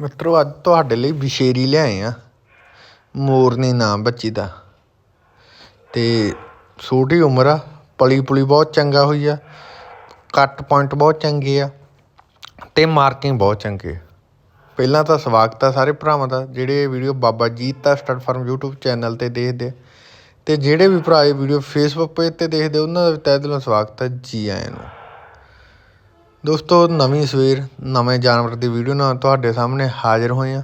ਮਿੱਤਰੋ, ਅੱਜ ਤੁਹਾਡੇ ਲਈ ਵਿਸ਼ੇਰੀ ਲਿਆਏ ਆ। ਮੋਰਨੀ ਨਾਮ ਬੱਚੀ ਦਾ ਤੇ ਛੋਟੀ ਉਮਰ ਆ ਪਲੀ ਪੁਲੀ ਬਹੁਤ ਚੰਗਾ ਹੋਈ ਆ, ਕੱਟ ਪੁਆਇੰਟ ਬਹੁਤ ਚੰਗੇ ਆ, ਤੇ ਮਾਰਕਿੰਗ ਬਹੁਤ ਚੰਗੇ ਪਹਿਲਾਂ ਤਾਂ ਸਵਾਗਤ ਆ ਸਾਰੇ ਭਰਾਵਾਂ ਦਾ, ਜਿਹੜੇ ਇਹ ਵੀਡੀਓ ਬਾਬਾ ਜੀਤ ਦਾ ਸਟੱਡ ਫਾਰਮ YouTube ਚੈਨਲ ਤੇ ਦੇਖਦੇ ਆ। ਤੇ ਜਿਹੜੇ ਵੀ ਭਰਾ ਇਹ ਵੀਡੀਓ Facebook ਪੇਜ ਤੇ ਦੇਖਦੇ ਉਹਨਾਂ ਦਾ ਵੀ ਤਹਿ ਦਿਲੋਂ ਸਵਾਗਤ ਹੈ ਜੀ ਆਇਆਂ ਨੂੰ। ਦੋਸਤੋ, ਨਵੀਂ ਸਵੇਰ, ਨਵੇਂ ਜਾਨਵਰ ਦੀ ਵੀਡੀਓ ਨਾਲ ਤੁਹਾਡੇ ਸਾਹਮਣੇ ਹਾਜ਼ਰ ਹੋਏ ਆ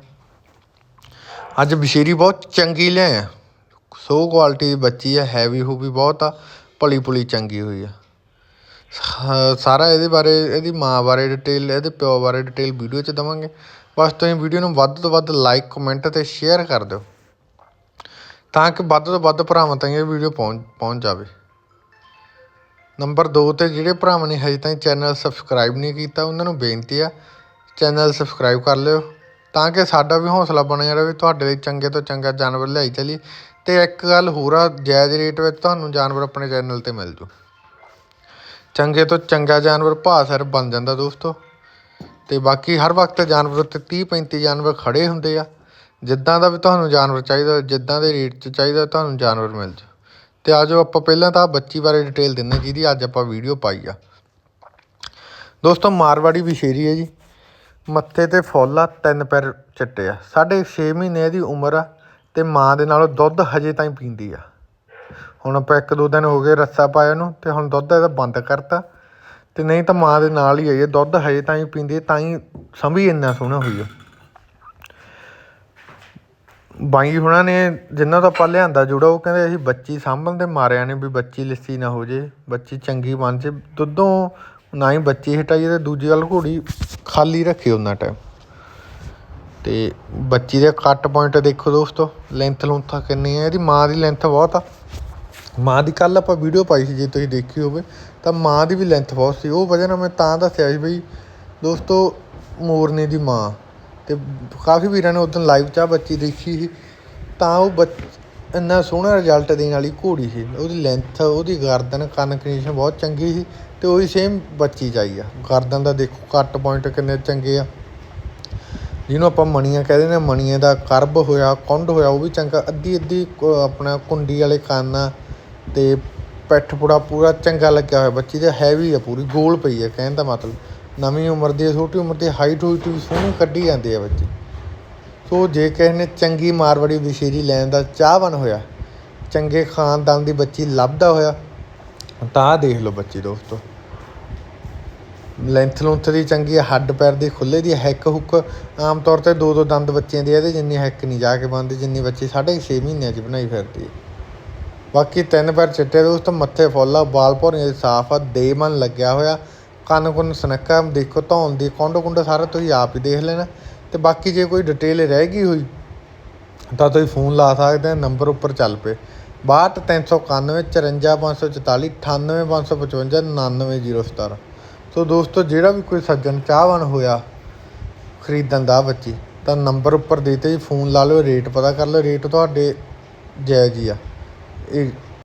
ਅੱਜ ਬਸ਼ੀਰੀ ਬਹੁਤ ਚੰਗੀ ਲਿਆਏ ਆ। ਸੋ ਕੁਆਲਿਟੀ ਦੀ ਬੱਚੀ ਆ ਹੈਵੀ ਹੂਵੀ ਬਹੁਤ ਆ, ਭਲੀ ਭੁਲੀ ਚੰਗੀ ਹੋਈ ਆ। ਸਾ- ਸਾਰਾ ਇਹਦੇ ਬਾਰੇ, ਇਹਦੀ ਮਾਂ ਬਾਰੇ ਡਿਟੇਲ ਇਹਦੇ ਪਿਓ ਬਾਰੇ ਡਿਟੇਲ ਵੀਡੀਓ 'ਚ ਦਵਾਂਗੇ। ਬਸ ਤੁਸੀਂ ਵੀਡੀਓ ਨੂੰ ਵੱਧ ਤੋਂ ਵੱਧ ਲਾਈਕ ਕਮੈਂਟ ਤੇ ਸ਼ੇਅਰ ਕਰ ਦਿਓ। ਤਾਂ ਕਿ ਵੱਧ ਤੋਂ ਵੱਧ ਭਰਾਵਾਂ ਤਾਈਂ ਇਹ ਵੀਡੀਓ ਪਹੁੰਚ ਪਹੁੰਚ ਜਾਵੇ। ਨੰਬਰ 2 ਤੇ ਜਿਹੜੇ ਭਰਾਵਾਂ ਨੇ ਹਜੇ ਤਾਈਂ ਚੈਨਲ ਸਬਸਕ੍ਰਾਈਬ ਨਹੀਂ ਕੀਤਾ, ਉਹਨਾਂ ਨੂੰ ਬੇਨਤੀ ਆ, ਚੈਨਲ ਸਬਸਕ੍ਰਾਈਬ ਕਰ ਲਿਓ, ਤਾਂ ਕਿ ਸਾਡਾ ਵੀ ਹੌਸਲਾ ਬਣਿਆ ਰਹੇ ਤੁਹਾਡੇ ਲਈ ਚੰਗੇ ਤੋਂ ਚੰਗਾ ਜਾਨਵਰ ਲਿਆਈ ਚੱਲੀ ਤੇ ਇੱਕ ਗੱਲ ਹੋਰ ਆ, ਜਾਇਜ਼ ਰੇਟ ਵਿੱਚ ਤੁਹਾਨੂੰ ਜਾਨਵਰ ਆਪਣੇ ਚੈਨਲ ਤੇ ਮਿਲ ਜੂ। ਚੰਗੇ ਤੋਂ ਚੰਗਾ ਜਾਨਵਰ ਭਾਅ ਸਿਰ ਬਣ ਜਾਂਦਾ ਦੋਸਤੋ। ਤੇ ਬਾਕੀ ਹਰ ਵਕਤ ਜਾਨਵਰ ਉੱਤੇ 30 35 ਜਾਨਵਰ ਖੜੇ ਹੁੰਦੇ ਆ। ਜਿੱਦਾਂ ਦਾ ਵੀ ਤੁਹਾਨੂੰ ਜਾਨਵਰ ਚਾਹੀਦਾ, ਜਿੱਦਾਂ ਦੇ ਰੇਟ 'ਚ ਚਾਹੀਦਾ, ਤੁਹਾਨੂੰ ਜਾਨਵਰ ਮਿਲ ਜੂ। ਤੇ ਆਜੋ ਆਪਾਂ ਪਹਿਲਾਂ ਤਾਂ ਬੱਚੀ ਬਾਰੇ ਡਿਟੇਲ ਦਿੰਨੇ ਜਿਹਦੀ ਅੱਜ ਆਪਾਂ ਵੀਡੀਓ ਪਾਈ ਆ। ਦੋਸਤੋ, ਮਾਰਵਾੜੀ ਵਿਸ਼ੇਰੀ ਹੈ ਜੀ। ਮੱਥੇ ਤੇ ਫੁੱਲ ਆ, ਤਿੰਨ ਪੈਰ ਚਿੱਟੇ ਆ। ਸਾਢੇ 6 ਮਹੀਨੇ ਦੀ ਉਮਰ ਆ ਤੇ ਮਾਂ ਦੇ ਨਾਲੋਂ ਦੁੱਧ ਹਜੇ ਤਾਈਂ ਪੀਂਦੀ ਆ। ਹੁਣ ਆਪਾਂ ਇੱਕ ਦੋ ਦਿਨ ਹੋ ਗਏ ਰੱਸਾ ਪਾਇਆ ਨੂੰ ਤੇ ਹੁਣ ਦੁੱਧ ਇਹਦਾ ਬੰਦ ਕਰਤਾ। ਤੇ ਨਹੀਂ ਤਾਂ ਮਾਂ ਦੇ ਨਾਲ ਹੀ ਆਈ ਦੁੱਧ ਹਜੇ ਤਾਈਂ ਪੀਂਦੀ ਤਾਂ ਹੀ ਸੰਭੀ ਇੰਨਾ ਸੋਹਣਾ ਹੋਈ ਆ। ਬਾਈ ਹੁਣਾਂ ਨੇ ਜਿਨ੍ਹਾਂ ਤੋਂ ਆਪਾਂ ਲਿਆਂਦਾ ਜੁੜਾ, ਉਹ ਕਹਿੰਦੇ ਅਸੀਂ ਬੱਚੀ ਸਾਂਭਣ ਦੇ ਮਾਰਿਆ ਨੇ ਵੀ ਬੱਚੀ ਲਿੱਸੀ ਨਾ ਹੋ ਜੇ, ਬੱਚੀ ਚੰਗੀ ਬਣ ਜੇ। ਦੁੱਧੋਂ ਨਾ ਹੀ ਬੱਚੀ ਹਟਾਈਏ ਤੇ ਦੂਜੀ ਗੱਲ ਘੋੜੀ ਖਾਲੀ ਰੱਖੇ ਉਹਨਾਂ ਟਾਈਮ ਤੇ ਬੱਚੀ ਦੇ ਕੱਟ ਪੁਆਇੰਟ ਦੇਖੋ ਦੋਸਤੋ ਲੈਂਥ ਲੁੰਥਾ ਕਿੰਨੀ ਹੈ ਇਹਦੀ ਮਾਂ ਦੀ ਲੈਂਥ ਬਹੁਤ ਆ। ਮਾਂ ਦੀ ਕੱਲ ਆਪਾਂ ਵੀਡੀਓ ਪਾਈ ਸੀ, ਜੇ ਤੁਸੀਂ ਦੇਖੀ ਹੋਵੇ, ਤਾਂ ਮਾਂ ਦੀ ਵੀ ਲੈਂਥ ਬਹੁਤ ਸੀ। ਉਹ ਵਜ੍ਹਾ ਨਾਲ ਮੈਂ ਤਾਂ ਦੱਸਿਆ ਸੀ ਬਈ, ਦੋਸਤੋ ਮੋਰਨੇ ਦੀ ਮਾਂ। ਤੇ ਕਾਫੀ ਵੀਰਾਂ ਨੇ ਉਦੋਂ ਲਾਈਵ ਚਾਹ ਬੱਚੀ ਦੇਖੀ ਸੀ। ਤਾਂ ਉਹ ਬੱਚ, ਇੰਨਾ ਸੋਹਣਾ ਰਿਜ਼ਲਟ ਦੇਣ ਵਾਲੀ ਘੋੜੀ ਸੀ। ਉਹਦੀ ਲੈਂਥ ਉਹਦੀ ਗਰਦਨ, ਕੰਨ ਕੰਡੀਸ਼ਨ ਬਹੁਤ ਚੰਗੀ ਸੀ ਤੇ ਉਹੀ ਸੇਮ ਬੱਚੀ ਚਾਈ ਆ। ਗਰਦਨ ਦਾ ਦੇਖੋ ਕੱਟ ਪੁਆਇੰਟ ਕਿੰਨੇ ਚੰਗੇ ਆ। ਜਿਹਨੂੰ ਆਪਾਂ ਮਣੀਆਂ ਕਹਿੰਦੇ ਨੇ ਮਣੀਆਂ ਦਾ ਕਰਬ ਹੋਇਆ, ਕੁੰਡ ਹੋਇਆ, ਉਹ ਵੀ ਚੰਗਾ। ਅੱਧੀ ਅੱਧੀ ਆਪਣਾ ਕੁੰਡੀ ਵਾਲੇ ਕੰਨ ਆ ਤੇ ਪਿੱਠ ਪੂੜਾ ਪੂਰਾ ਚੰਗਾ ਲੱਗਿਆ ਹੋਇਆ ਬੱਚੀ ਦੇ ਹੈਵੀ ਆ ਪੂਰੀ, ਗੋਲ ਪਈ ਆ, ਕਹਿਣ ਦਾ ਮਤਲਬ। ਨਵੀਂ ਉਮਰ ਦੀ ਛੋਟੀ ਉਮਰ ਦੀ ਹਾਈਟ ਹੂਈਟ ਵੀ ਸੋਹਣੀ ਕੱਢੀ ਜਾਂਦੀ ਆ ਬੱਚੀ। ਸੋ ਜੇ ਕਿਸੇ ਨੇ ਚੰਗੀ ਮਾਰਵਾੜੀ ਵਿਸ਼ੇਰੀ ਲੈਣ ਦਾ ਚਾਹਵਾਨ ਹੋਇਆ ਚੰਗੇ ਖਾਨਦਾਨ ਦੀ ਬੱਚੀ ਲੱਭਦਾ ਹੋਇਆ ਤਾਂ ਦੇਖ ਲਓ ਬੱਚੀ ਦੋਸਤੋ। ਲੈਂਥ ਲੁੰਥ ਦੀ ਚੰਗੀ ਹੱਡ ਪੈਰ ਦੀ ਖੁੱਲੇ ਦੀ ਹੈਕ ਹੁੱਕ ਆਮ ਤੌਰ ਤੇ ਦੋ ਦੋ ਦੰਦ ਬੱਚਿਆਂ ਦੀ ਆ, ਇਹਦੇ ਜਿੰਨੀ ਹੈਕ ਨਹੀਂ ਜਾ ਕੇ ਬਣਦੀ ਜਿੰਨੀ ਬੱਚੀ ਸਾਢੇ 6 ਮਹੀਨਿਆਂ 'ਚ ਬਣਾਈ ਫਿਰਦੀ ਹੈ ਬਾਕੀ ਤਿੰਨ ਪੈਰ ਚਿੱਟੇ ਦੋਸਤ ਮੱਥੇ ਫੁੱਲ ਆ ਬਾਲ ਭੌਰੀਆਂ ਸਾਫ਼ ਆ ਦੇਮਨ ਲੱਗਿਆ ਹੋਇਆ ਕੰਨ ਕੁੰਨ ਸਨੱਕਾ ਦੇਖੋ, ਧੌਣ ਦੀ ਕੁੰਡ ਕੁੰਡ ਸਾਰਾ ਤੁਸੀਂ ਆਪ ਹੀ ਦੇਖ ਲੈਣਾ। ਤੇ ਬਾਕੀ ਜੇ ਕੋਈ ਡਿਟੇਲ ਰਹਿ ਗਈ ਹੋਈ, ਤਾਂ ਤੁਸੀਂ ਫੋਨ ਲਾ ਸਕਦੇ ਨੰਬਰ ਉੱਪਰ ਚੱਲ ਪਏ। 62391 54544 98555 99017 ਸੋ ਦੋਸਤੋ, ਜਿਹੜਾ ਵੀ ਕੋਈ ਸੱਜਣ ਚਾਹਵਾਨ ਹੋਇਆ, ਖਰੀਦਣ ਦਾ ਬੱਚੀ, ਤਾਂ ਨੰਬਰ ਉੱਪਰ ਦਿੱਤੇ ਜੀ ਫੋਨ ਲਾ ਲਿਓ ਰੇਟ ਪਤਾ ਕਰ ਲਿਓ। ਰੇਟ ਤੁਹਾਡੇ ਜਾਇਜ਼ ਹੀ ਆ। ਇਹ